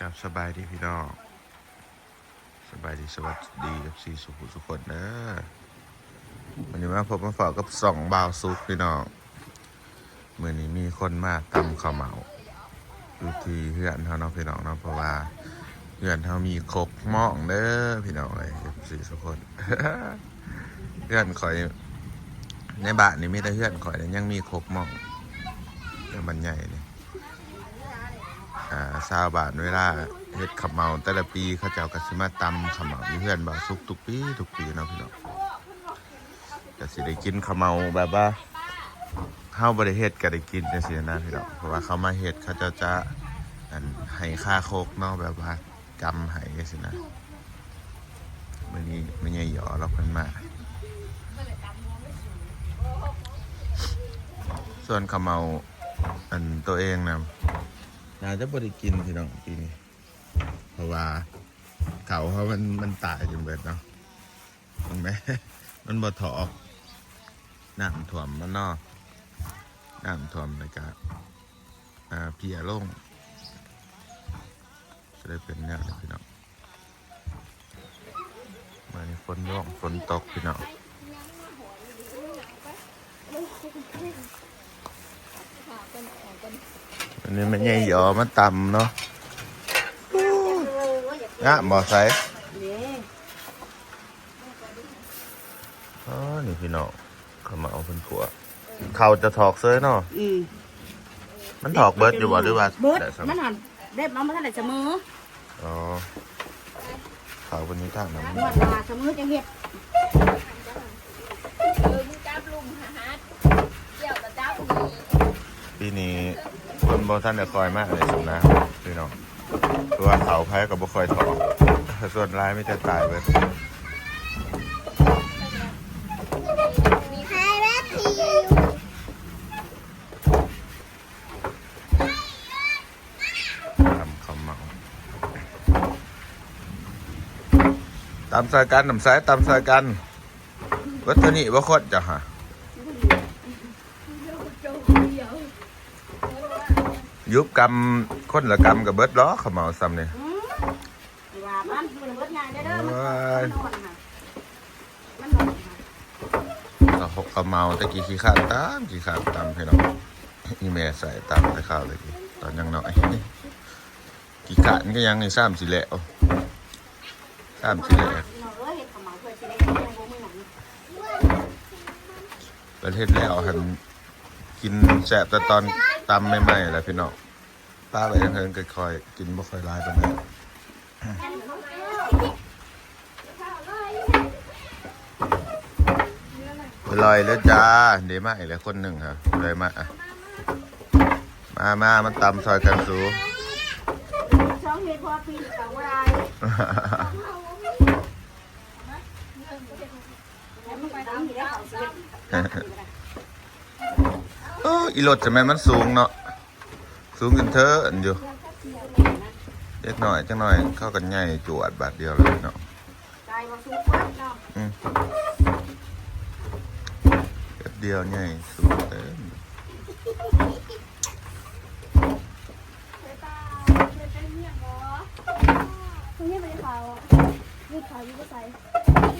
กับสบายดีพี่น้องสบายดีสวัสดีกับสีสุขุสุขคนเด้อวันนี้มาพบมาฝากกับสองบาวซุกพี่น้องเมื่อนี้มีคนมาตำข้าวเหมาอยู่ที่เฮือนเขาเนาะพี่น้องเนาะเพราะว่าเฮือนเขามีครกหม้องเด้อพี่น้องเลยสีสุขคนเฮือนคอยในบ้านนี่มีแต่เฮือนคอยยังมีครกหม้องเรื่มันใหญ่นี่ อ่าซาวบาทเวลาเฮ็ดขับเมาแต่ละปีเขาเจ้าก็สิมาตำขับเมาอยู่เพื่อนบ่าวสุกทุกปีทุกปีเนาะพี่น้องก็สิได้กินขับเมาแบบว่าเฮาบ่ได้เฮ็ดก็ได้กินจังซี่นะพี่น้องเพราะว่าเขามาเฮ็ดเขาเจ้าจะอันให้ค่าโคกเนาะแบบว่ากำให้จังซี่นะมื้อนี้ไม่ใช่หยอเราเพิ่นมาส่วนขับเมาอันตัวเองนะ น่าจะบริกินพี่น้องปีนี้เพราะว่าเขาเขามันมันตายจนเบิดเนาะเห็นไหมมันบ่ถอกน้ำท่วมมันนอกน้ำท่วมเลยกะอ่าเพียลงจะได้เป็นแนวนี้พี่น้องมานี่ฝนร่องฝนตกพี่น้อง อันนี้มันใหญ่หยอมันต่ำเนาะงะหมอไซอ๋อนี่พี่น้องเขามาเอาเป็นผัวเขาจะถอกเซ้ยเนาะอืมมันถอกเบิร์ดอยู่บ่หรือว่าเบิดแต่สำมันหันเด็บน้องมันทันได้เสมออ๋อเขาคนนี้ทางนั้นนวดมาเสมอจังเฮ็ด เออมึงจับลุมหาฮัดเกี่ยวกับจับมี ปีนี้คน บอท่านจะคอยมากเลยสำนะพี่น้องเพราะว่าเขาแพ้กับบ่คอยถอกส่วนร้ายไม่จะตายเบิดมีใครแม่ทีทำเขาวเมาตามสายกันนำสายตามสายกันวัฒนีบ่คดจ้ะฮะ ยุบกรรมคนละกรรมกับเบิดล้อเขาวเมาซ้ำเนี่ยอืมว่ามันมันเบิดง่ายได้อเด้อมันว้ายมันนอนค่ะมันนอนค่ะเราหกเขาวเมาตะกี้ขี้ขาดตามขี้ขาดตามพี่น้องอีเมลใส่ตามแต่ข้าวเลยกี้ตอนยังน้อยขี้ขาดมันก็ยังในซ้ำสิแหละซ้ำสิแหละน้องเอ้ยเฮ็ดขาวเหมาเพื่อสิได้กินในบ่มื้อนั้นประเทศแล้วหันกินแสบแต่ตอน ตำใหม่ๆแหละพี่น้องป้าไปยังเพิ่นค่อยๆกินบ่ค่อยหลายปานใดลอยแล้วจ้า เดี๋ยวมาอีกแล้วคนหนึ่งครับเลยมาอะมามามันตำซอยกันสูช่องเฮ็ดพอปีก็บ่ได้แล้วมันไปตามที่ได้เขาสิเฮ็ดโอ้อีรถจะแม่นมันสูงเนาะสูงจนเธออันอยู่เล็กหน่อยจังหน่อย เข้ากันง่ายจวดบาทเดียวเลยเนาะใจบ่สู้ฟัดเนาะอืมแป๊บเดียวง่ายสูงเต็มคุณยังไม่ได้ข่าวอะรีบข่าวรีบใส่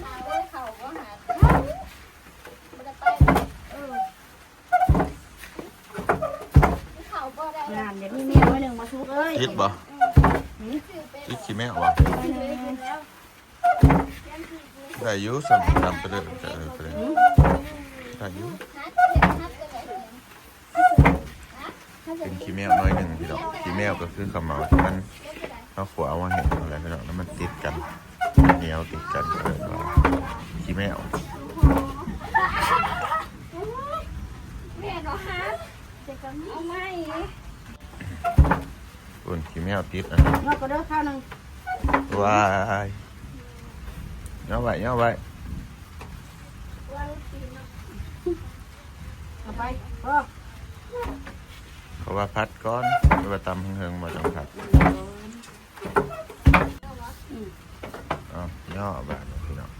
ข่าวเลยข่าวก็หาไม่ได้ไปเออข่าวก็ได้ งานเดี๋ยวมีเมียไว้หนึงมาสู้เอ้ยคิดบ่คิดขี้แม่บ่แล้วได้อยุสัมทำไปเลยไปเลยไปเลยได้อยุฮัทเห็นฮัทกันไหนเป็นขี้แมวน้อยหนึ่งพี่น้องขี้แมวก็คือขมเหลาที่มันเอาขวามาเห็นอะไรพี่น้องแล้วมันติดกันเหนียวติดกันก็เลยว่าขี้แมวแม่ก็ฮัทเด็กก็เอาไม่ ส่วนขี้แมวติดนะงอกก็เด้อข้าวหนึงว้ายเงาไว้เงาไว้เอาไปเออเขาว่าพัดก้อนหรือว่าตำเฮิงๆมาจังพัดเอาย่อบาทหนึ่งพี่น้อง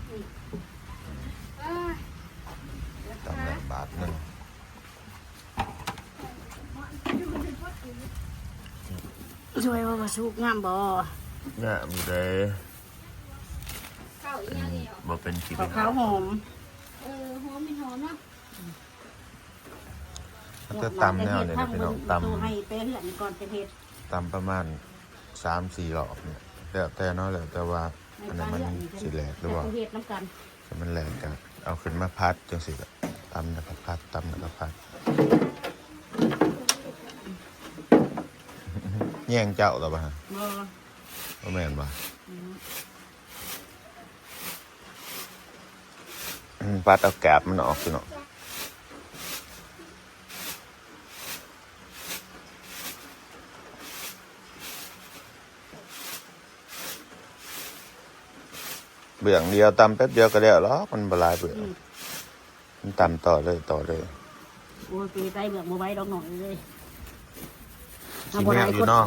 ตำแบบบาทหนึ่ง ช่วยว่าบ่สุกงามบ่เนี่ยมีได้ข้าวอีกอย่างเดียวบ่เป็นขี้ข้าวขาวหอมเออหอมไม่หอมเนาะมันจะตำแนวเนี่ยนะพี่น้องตตู้ให้ไปเหือนก่อนจะเฮ็ดำตำประมาณสามสี่รอบเนี่ยแล้วแต่เนาะแล้วแต่ว่าอันนั้นมันสิแหลกหรือว่าจะเฮ็ดน้ำกันถ้ามันแหลกกันเอาขึ้นมาพัดจังสิก็ตำแล้วก็พัดตำแล้วก็พัด แย่งเจ้าหรอปะฮะบ่บ่แม่นปะอืมพัดเอาแกบมันออกสิเนาะเบื้องเดียวตำแป๊บเดียวก็แล้วหรอกมันบหลายเบื้องมันตำต่อเลยต่อเลย โอ้ยปีไตเบือกบ่ไหว้ดอกหน่อยเลย สีแมวอยู่เนาะ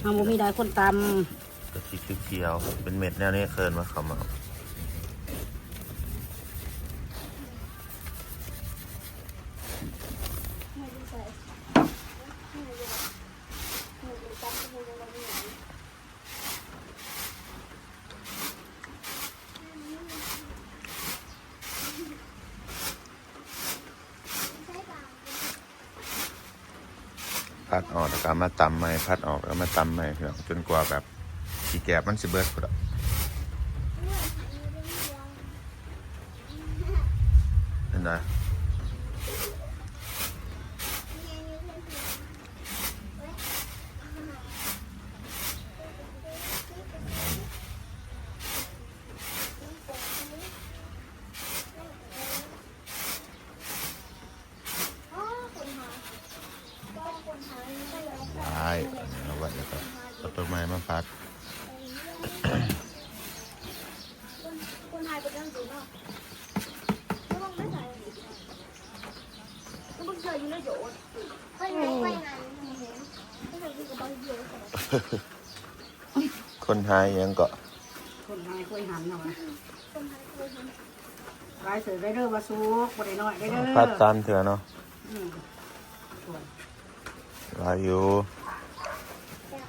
เฮาบ่มีได้คนตกะทิเขียวๆเป็นเม็ดแนวนี้เคินมาเขามา ไม่ได้ใส่ไม่ได้ไม่ได้จับไม่ได้ไม่ได้ พัดออกแล้วก็มาตำใหม่พัดออกแล้วมาตำใหม่พี่น้องจนกว่าแบบขี้แกบมันสิเบิดพุ่นอะเห็นไหม อ๋อคนหาก็คนหาไม่เลย ใช่อันนี้เอาไว้แล้วก็เอาต้นไม้มาพัดคนคนหายไปจังสิเนาะแล้วมันไม่ใส่แล้วมันเจออยู่ในโยดไปไหนไปไหนเห็นไม่ใส่ที่กระเป๋าเยอะใส่คนหายยังก็ำคนหายคุยหันเนาะนะคนหายเคยเห็นหลายเสือได้เด้อว่าสุกบ่ได้น้อยได้เด้อพัดตามเถื่อเนาะอืมส่วนลายอยู่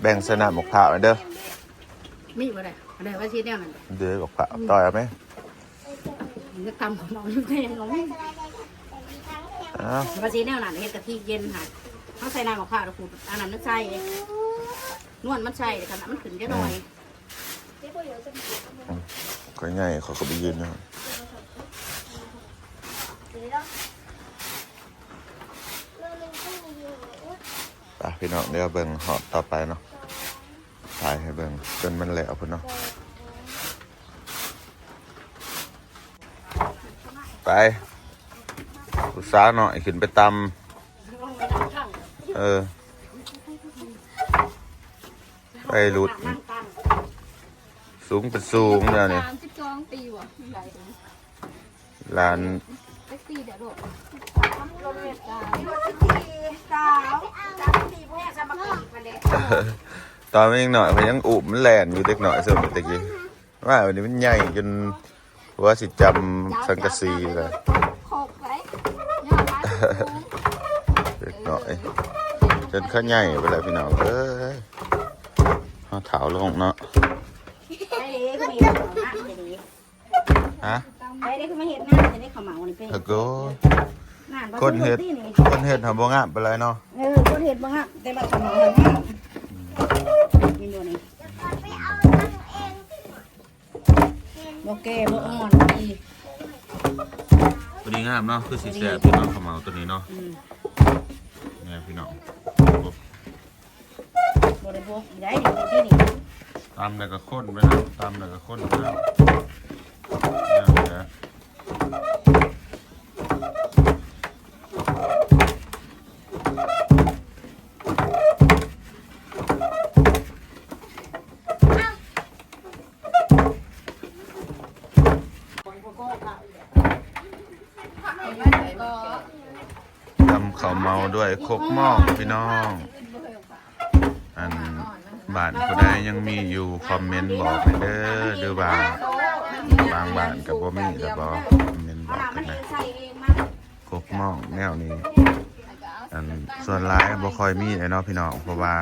แบ่งสนามหมกผ่าวหน่อยเด้อมีบ่ได้บ่ได้ว่าสิแนวนั้นเดือหมกผ่าวต่อยเอาไหมมันจะตำของเราอยู่ได้ยังไงอ้าวว่าสิแนวนั้นเฮ็ดกะทิเย็นค่ะเฮาใส่น้ำมะพร้าวแล้วขูดอันนั้นมันใส่นวลมันใส่ขนาดมันขึ้นจะหน่อยเจ๊ปวดเยอะจะมีก็ง่ายเขาก็ไปยืนเนาะเดี๋ยวเนาะเราเล่นตู้อยู่ไปพี่น้องเดี๋ยวเบิ่งหอดต่อไปเนาะ ถ่ายให้เบิ่งจนมันแหลวพุ่นเนาะไปอุตสาหน่อยขึ้นไปตำเออ ไปหลุด สูงเป็นสูงเดี๋ยวนี้สามสิบสองปีว่ะหลานเซ็กซี่เดี๋ยวโดดสาวสามสี่พวกสามัคคีกันเตอนมันยังหน่อยมันยังอุบมันแหลนอยู่เด็กหน่อยสมัยตะกี้ว่าวันนี้มันใหญ่จนหัว่าสิจำสังกะสีเลยขอบไว้ยอดรักเด็กหน่อยจนเข้าใหญ่ไปแล้วพี่น้องเอ้ยเอาเท้าลงเนาะไอ้เด็กมีหน้าไอ้เด็กฮะไอ้เด็กมาเห็ดหน้าไอ้เด็กเขาเหมานี่เป็นแล้วก็งานคนเห็ดนี่คนเห็ดหาบ่งามไปเลยเนาะเออคนเห็ดบ้างฮะแต่บัดเขาเหมาหั นห้ามีอยู่นี่บ่แก่บ่อ่อนดีตัวนี้งามเนาะคือสีแสบพี่น้องขาวเหมาตัวนี้เนาะอืมเนี่ยพี่น้องบ่ได้บ่อีได้อยู่ที่นี่ตามแล้วก็ข้นไปนะตามแล้วก็ข้นไปนะเนี่ยแหละ ทำข้าวเมาด้วยครกหม้อพี่น้อง อันบ้านผู้ใดยังมีอยู่คอมเมนต์บอกให้เด้อหรือว่าบางบ้านกับบ่มีแต่บอกคอมเมนต์บอกกันนะครกหม้อแนวนี้ อันส่วนร้ายบ่ค่อยมีเลยเนาะพี่น้องเพราะว่า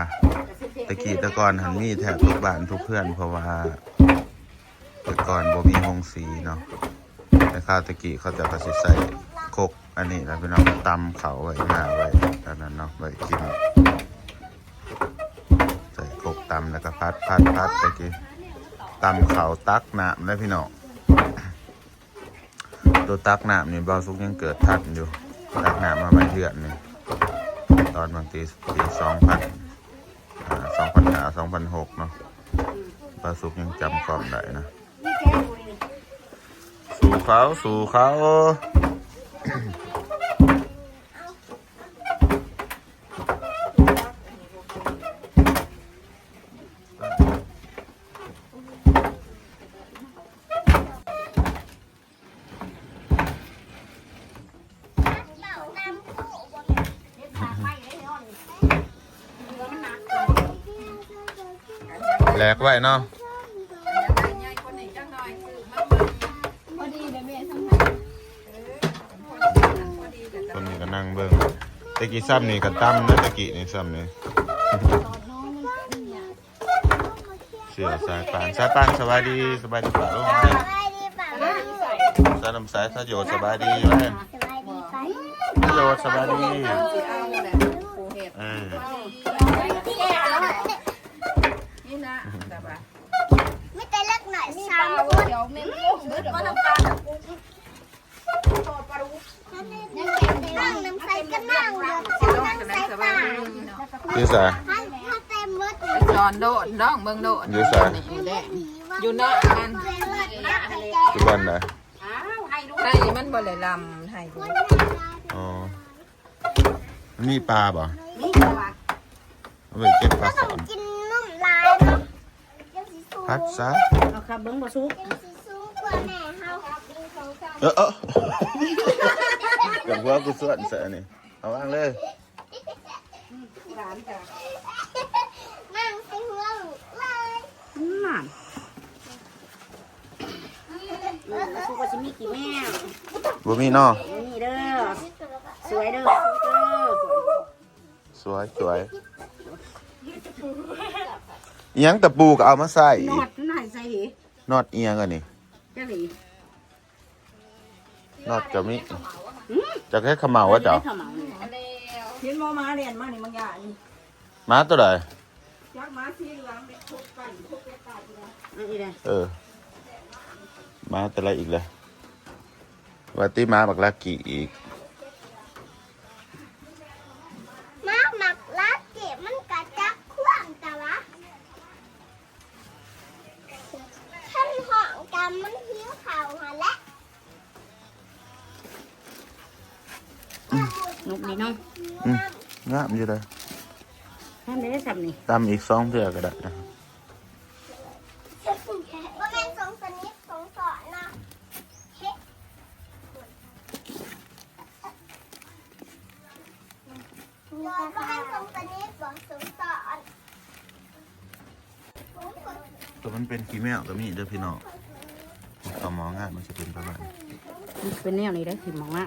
ตะกี้ตะกอนหันมีแถบทุกบ้านทุกเพื่อน เพราะว่าต่ก่อนบ่มีหงสีเนาะ ข้าวตะกี้เขาจะกระสิใส่โคกอันนี้แล้วพี่น้องตำเขาไว้หน้าไว้ตอนนั้นเนาะไว้กิน ใส่โคกตำแล้วก็พัดพัดพัดตะกี้ตำเขาตักน้ำแล้วพี่น้องตัวตักน้ำนี่บาสุกยังเกิดทัดอยู่ตักน้ำมาไม่เถื่อนนี่ตอนบางทีปีสองพันสองพันห้าสองพันหกเนาะปลาสุกยังจำความได้นะ เขาสู่เขาเต่าน้ำคู่บ่เฮ็ดทางไว้ได้นอนเรือมันหนักแหลกไว้เนาะ พอดีเดี๋ยวแม่ทำให้ คนนี้ก็นั่งเบิ่ง ตะกี้ซ้ำนี่ก็ตั้มนะตะกี้นี่ซ้ำนี่น้องมันเป็นเนี่ยเสือสายปานสายปานสบายดีสบายดีป่ะลูกสบายดีป่ะสบายดีสายน้ำสายสายโยสบายดีไหมไปโยสบายดีสิเอาแหละปูเห็ดเออนี่นะแต่ว่าไม่แต่เล็กหน่อยสามคน เดี๋ยวแม่ลูกเด้อก็น้ำตาลปูทอดปลาดุก นั่งน้ำใสก็นั่งเลยนั่งใส่ปาก ยูสาถ้าจอนโดดน้องเบิ่งโดดยูสานี่แดงอยู่เนาะมันทุกวันไหนอ้าวให้ดูไห้มันบ่ได้ลำไห้อ๋อนมีปลาป่นี่แต่ว่าเอาไปเก็บปลาสอนกินนุ่มลายเนาะยังสีสูงพัดซะเอาครับเบิ้งบ่สุกยังสีสูงกว่าแม่เฮาครับกินขอเออเอออย่างว่ากูส่วนเสยนี่เอาวางเลยานจ้ะนั่งใส่หัวลูกเลยนั่นสุกว่าสิมีกี่แม่บ่มีเนาะนี่เด้อ สวยเด้อสุกเด้อสวยสวยอิหยังตะปูก็เอามาใส่นอดไหนใส่ดินอดเอียงอันนี้จ้าหลีนอดจะมีจะแค่ขมเหลาวะเจ้าข้าว เหมาเนี่ยเห็นบ่มาเรียนมานี่บางอย่างนี่ม้าตัวใดจักมาสีเหลืองเด็กทุกกันทุกเวลาอันนี้เลยเออม้าตัวอะไรอีกเลยวัติม้าบักลากีอีก นุกนี่เนาะอืมงามอยู่เลยท่านได้สับนี่ตำอีกสองเทื่อก็ได้นะว่าแม่นสงสนิทสงสอนนะเฮ็ดว่าแม่นสงสนิทบอกสงสอนตัวมันเป็นขี้แมวก็มีเด้อพี่น้องเอาหมองานมันจะเป็นประมาณมันเป็นแนวนี้ได้สิมองว่า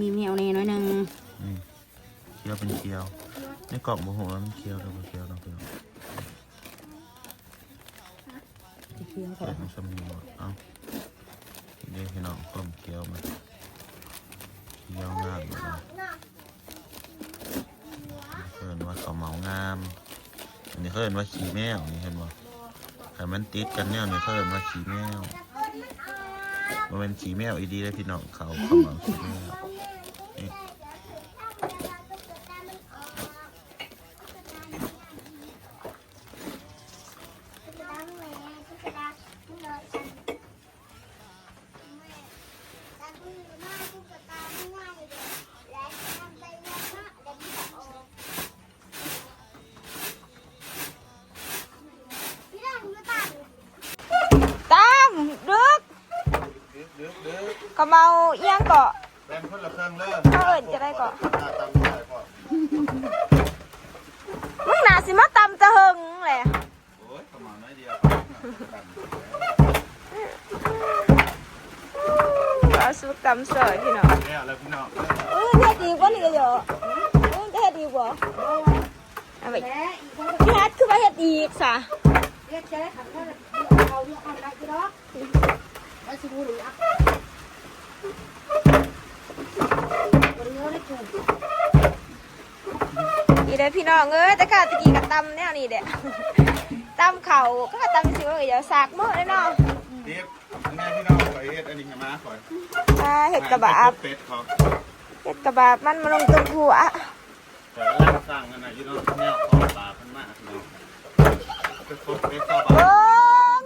มีแมวแน่น้อยหนึง นี้เคี้ยวเป็นเคี้ยวในกล่องโมโหว่ามันเคี้ยวหรือบ่เคี้ยวเนาะพี่น้องจะเคี้ยวก่เกิอนดมันสำนีบ่เอ้าเดี๋ยวพี่น้องต้มเคี้ยวมันเคี้ยวงามอยู่นะเอิ้นว่าเขาวเหมางามอันนี้เขาเอิ้นว่าขี้แมวนี่เห็นบ่ถ้ามันติดกันแนวนี่เขาเอิ้นว่าขี้แมวมันเป็นขี้แมวอีดีเลยพี่น้องเขาเขาวเหมาขี้แมวนี่ ตั้มดึกกระเมาเอียงเกาะ แบ่งคนละ เครื่องเลิกเขาเอิญจะได้เกาะตามได้ก่อนมึงหนาสิมาตำจะหึงแหละโอ้ยปราณน้อยเดียวเอาสุกตำสวยพี่น้องแล้วแล้วพี่น้องเออเฮ็ดดีกว่านี่ก็เยอะเออเฮ็ดดีกว่าเอาไปแคนพี่ฮัทคือมาเฮ็ดอีกซะเรียกเจ๊ขันก็เอาเรื่องอะไรก็ได้แล้ชิบูหรืออะบริโภคได้ถูก นี่เด้อพี่น้องเอ้ยแต่ข้าตะกี้กับตำแนวนี้เด้อตำเข่าก็ตำสิว่าเดี๋ยวสากมื้อเด้อเนาะเด็บอันนี้พี่น้องขอเฮ็ดอันนี้ให้มาขออ่าเห็ดกระบาบเป็ดขอเห็ดกระบาบมันมาลงต้นผัวขอล่างสร้างกันนะพี่น้องแนวขอปลาเพิ่นมากพี่น้องเป็ดเป็ดข้าวบาโอ้ทง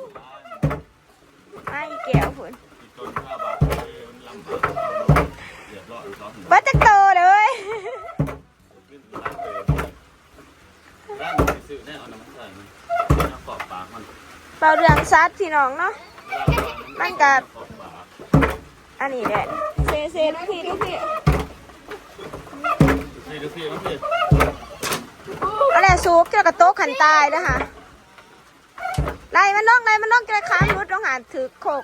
มาอีแก้วพุ่นอีกต้นข้าวบาทเอ้ยมันลำบาก เดือดร้อนร้อนบ่จักโตเลยขึ้นร้านเตยร้านที่ซื้อแน่เอาน้ำมันใส่มันน้ำขอบปากมันเปล่าเรื่องซัดพี่น้องเนาะมันกับอันนี้แหละเซเซลูกพี่ลูกพี่ดูสิดูสิมันสิอะไรสูบเกี่ยวกับโต๊ะขันตายนะคะไล่มันน้องไล่มันน้องกระค้างรุดต้องหาถือโคก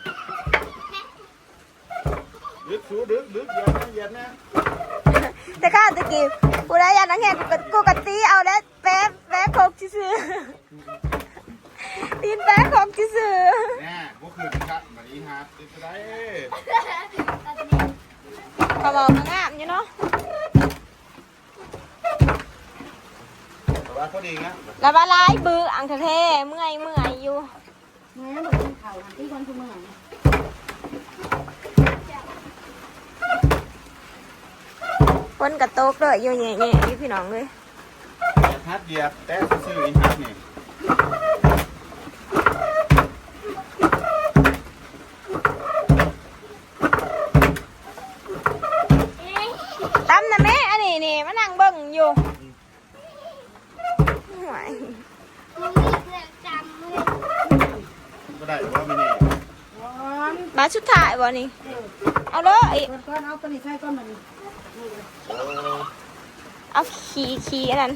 ดึกสูดึกดึกเหยียดนะเหยียดนะแต่ข้าตะกี้กูได้ยันนังแหกกูกะกูกะตีเอาแล้วแป๊ะแป๊ะโคกซื่อๆตีนแป๊ะโคกซื่อแน่พวกคืนครับมาดีฮะติดได้ๆเขาบอกมางามอยู่เนาะแต่ว่าเขาดีนะแล้วบาลายบืออังแท้ๆเมื่อยเมื่อยอยู่เมื่อเหมือนเขาที่คนทุกเมือง คนกระโตกเลยอยู่แง่ๆอยู่พี่น้องเลยฮัดเดียบแต่ซื้ออีฮัดนี่ตั้มนะแม่อันนี้นี่มานั่งเบิ่งอยู่ห่วยมึงนี่เรื่องจำมึงก็ได้ว่าไม่นี่ร้อนมาชุดถ่ายบ่นี่เอาเลย เปิดก้อนเอาตัวนี้ใส่ก้อนมัน เอาขี่ขี่อันนั้น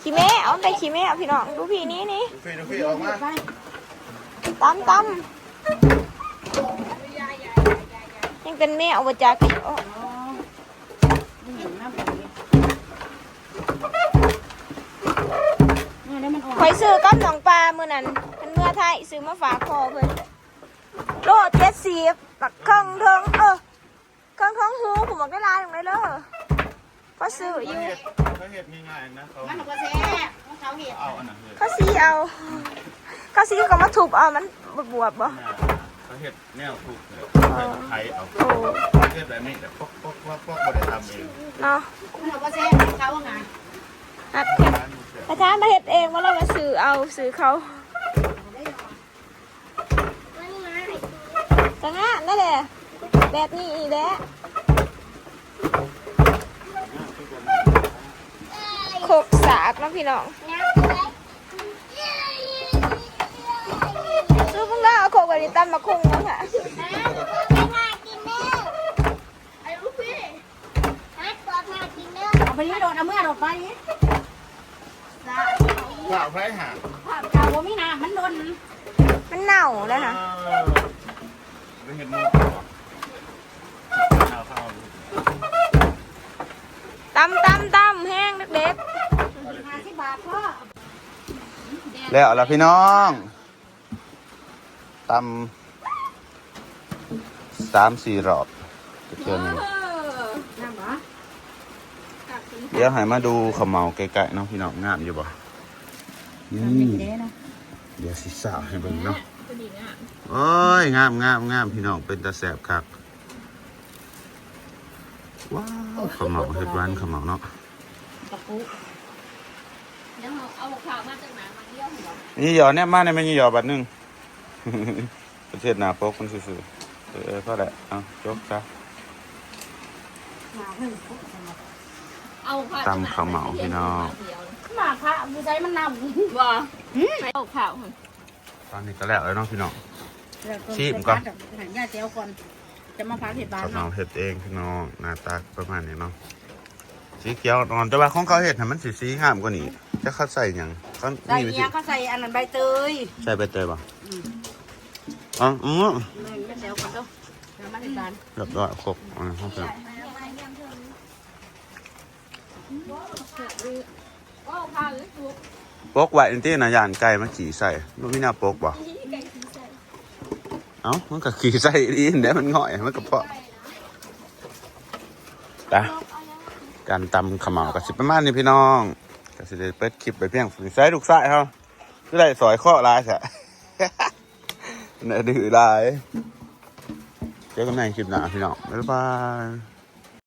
ขี่แม่เอาไปขี่แม่เอาพี่น้องดูพี่นี้นี่ดูฟีดูฟีออกมาไปตั้มตั้มยังเป็นแม่เอาไปจากอีกอ๋ออ๋อไม่เห็นหน้าแบบนี้เนี่ยได้มันออกคอยซื้อกับหนองปลามื้อนั้นเป็นเมื่อไทยซื้อมาฝากพ่อเพิ่นโลเจ็ดสิบปักเครื่องเทิงเออ เครื่องท้องหูผมบอกได้ลายตรงไหนเด้อก็ซื้ออยู่เขาเห็ดง่ายๆนะเขามันก็แซ่บของเขาเห็ดเอาอันนั้นเห็ดเขาซีเอาเขาซีก็มาถูกเอามันบวบบ่เขาเห็ดแนวถูกเลยไทยเอาโอ้เห็ดแบบนี้แต่พวกพวกพวกพวกบริษัทเองเนาะมันก็แซ่บของเขาไงหัดอาจารย์มาเห็ดเองว่าเรามาซื้อเอาซื้อเขาจังอะนั่นแหละ แบบนี้อีแหละโคกสากเนาะพี่น้องซื้อพวกเราเอาโคกแบบนี้ตั้มมาคุ้งเนาะค่ะเอาไปนี่โดดเอาเมื่อโดดไปนี่จ้าข่าวไร้หาภาพเก่าว่ามีน้ำมันโดนมันเน่าแล้วค่ะไม่เห็นมุกเอาเข้า ตำตำตำแห้งเด็กห้าสิบบาทพ่อแล้วล่ะพี่น้องตำสามสี่รอบเทื่อนึงน้ำหรอเดี๋ยวให้มาดูขมเหลาไกลๆเนาะพี่น้องงามอยู่บ่นี่เด้นะเดี๋ยวสิสาวให้เบิ่งเนาะโอ้ยงามงามงามพี่น้องเป็นตาแสบคัก ว้าวขมเหลาเฮ็ดหวานขมเหลาเนาะตะปูนี่หยอเนี่ยมาในมันนี่หยอบัดหนึงประเทศหนาปกมันซื่อๆเออก็แหละเอาจบซะหนาหนึ่งตำข้าวเหมาพี่น้องหมาพระมือใจมันนำบ่ไปเอาข่าวตอนนี้ก็แล้วเลยเนาะพี่น้อง ชิมก่ก่ออนนหันยาเจียวก่อน จะมาพักเห็ดบานข้าวเหมาเนาะเฮ็ดเองพี่น้องหน้าตาประมาณนี้เนาะสีเขียวนอนแต่ว่าของเขาเฮ็ดให้มันสีสีงามกว่านี้จะเขาใส่หยังเขาใส่มีวิธีเนี้ยเขาใส่อันนั้นใบเตยใส่ใบเตยป่ะอ๋ออืมเลยยาเจียวก่อนเด้อเดี๋ยวมาเห็ดบานเรียบร้อยครบอ่าครับพี่น้องโอ้ก็พาเลยถูกปกไว้อันที่นะยานไก่มาขี่ใส่บ่มีหน้าปกบ่ที่ไก่ขี้ใส่ เอ้ามันก็ขี่ใส่ดีเดี๋ยวมันง่อยมันก็เพาะจ้ะการตำขมาวกับสิประมาณนี้พี่น้องก็สิได้เปิดคลิปไปเพียงฝืนใส่ลูกใส่เขาคือได้สอยข้อลายซะเนื้อดื้อลายเจอกันในคลิปหน้าพี่น้องบ๊ายบาย